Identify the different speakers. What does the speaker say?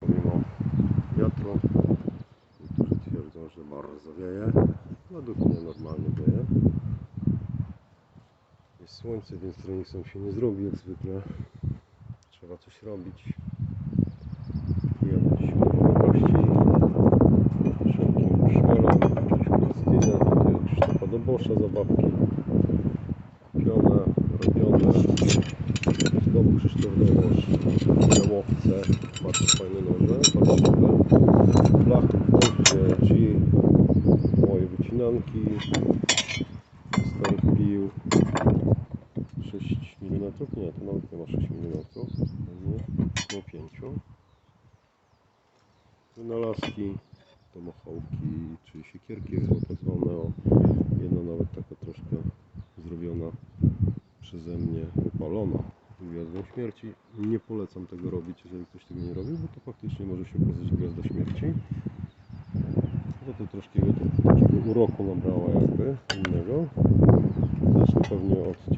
Speaker 1: Pomimo wiatru, niektórzy twierdzą, że bardzo wieje. Według mnie normalnie wieje. Jest słońce, więc trening się nie zrobi jak zwykle. Trzeba coś robić. Jakieś możliwości. Wszelkim śmielem, jakieś tutaj Krzysztofa Dobosza zabawki. Kupione, robione. Znowu Krzysztof Dobosz. Łowce. Bardzo fajne noże, patrzymy. Gwoździe, G. Moje wycinanki. Starych pił. 6 mm? Nie, to nawet nie ma 6 mm. Było 5. Wynalazki, tomahawki, czy siekierki chyba zwane. O, jedna nawet taka troszkę zrobiona przeze mnie, upalona gwiazdą śmierci. Nie polecam tego robić, jeżeli ktoś tego nie robi, bo to faktycznie może się okazać gwiazda śmierci. No to troszkę takiego uroku nabrała jakby innego. Zacznę pewnie od